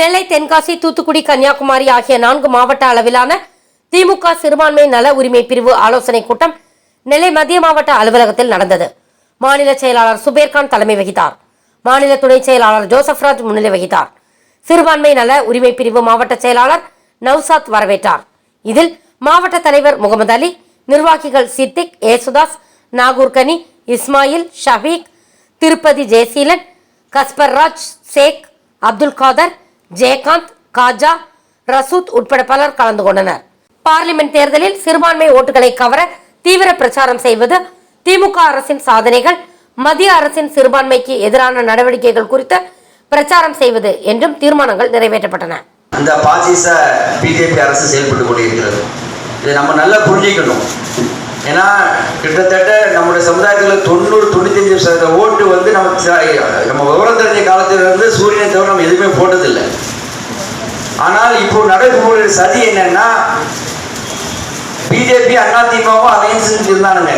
நெல்லை தென்காசி தூத்துக்குடி கன்னியாகுமரி ஆகிய நான்கு மாவட்ட அளவிலான திமுக சிறுபான்மை நல உரிமை பிரிவு ஆலோசனைக் கூட்டம் நெல்லை மத்திய மாவட்ட அலுவலகத்தில் நடந்தது. மாநில செயலாளர் சுபேர்கான் தலைமை வகித்தார். மாநில துணை செயலாளர் ஜோசப்ராஜ் முன்னிலை வகித்தார். சிறுபான்மை நல உரிமை பிரிவு மாவட்ட செயலாளர் நவ்சாத் வரவேற்றார். இதில் மாவட்ட தலைவர் முகமது அலி நிர்வாகிகள் சித்திக் ஏசுதாஸ் நாகூர்கனி இஸ்மாயில் ஷபீக் திருப்பதி ஜெயசீலன் கஸ்பர்ராஜ் சேக் அப்துல் காதர் ஜெயகாந்த் காஜா ரசூத் உட்பட பலர் கலந்து கொண்டனர். பார்லிமெண்ட் தேர்தலில் சிறுபான்மை ஓட்டுகளை கவர தீவிர பிரச்சாரம் செய்வது திமுக அரசின் சாதனைகள் மத்திய அரசின் சிறுபான்மைக்கு எதிரான நடவடிக்கைகள் குறித்து பிரச்சாரம் செய்வது என்றும் தீர்மானங்கள் நிறைவேற்றப்பட்டன. அந்த பாசிச பிஜேபி அரசு செயல்பட்டு கொண்டிருக்கிறது. இதை நம்ம நல்லா புரிஞ்சிக்கணும். ஏன்னா கிட்டத்தட்ட நம்முடைய சமுதாயத்தில் தொண்ணூறு தொண்ணூத்தஞ்சு சதவீத ஓட்டு வந்து நம்ம நம்ம விவரம் தெரிஞ்ச காலத்திலிருந்து சூரியனை தவிர நம்ம எதுவுமே போட்டதில்லை. ஆனால் இப்போ நடைமுறை சதி என்னன்னா பிஜேபி அதிமுகவும் அலையன்ஸ் இருந்தானுங்க.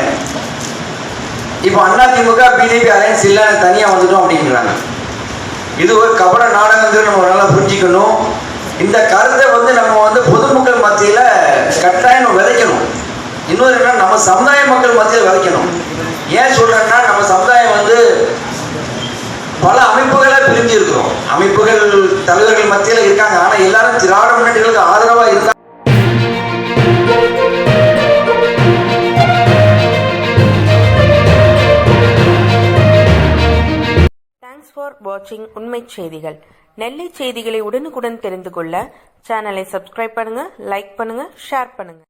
இப்போ அதிமுக பிஜேபி அலையன்ஸ் இல்லை தனியாக வந்துட்டோம் அப்படிங்கிறாங்க. இது ஒரு கபட நாடகங்கிறது நம்ம நல்லா புரிஞ்சுக்கணும். இந்த கருத்தை வந்து நம்ம வந்து பொதுமக்கள் மத்தியில் கட்டாயம் விதைக்கணும். இன்னொரு என்ன நம்ம சமுதாய மக்கள் மத்தியில் விதைக்கணும். ஏன் சொல்றேன்னா நம்ம சமுதாயம் வந்து பல அமைப்புகளை பிரிஞ்சு இருக்கிறோம் அமைப்புகள் தலைவர்கள் மத்தியில் இருக்காங்க. ஆனால் எல்லாரும் திராவிட முன்னேற்றங்களுக்கு ஆதரவாக இருந்தா தேங்க்ஸ் ஃபார் வாட்சிங் உண்மை செய்திகள். நெல்லை செய்திகளை உடனுக்குடன் தெரிந்து கொள்ள சேனலை சப்ஸ்கிரைப் பண்ணுங்க லைக் பண்ணுங்க ஷேர் பண்ணுங்க.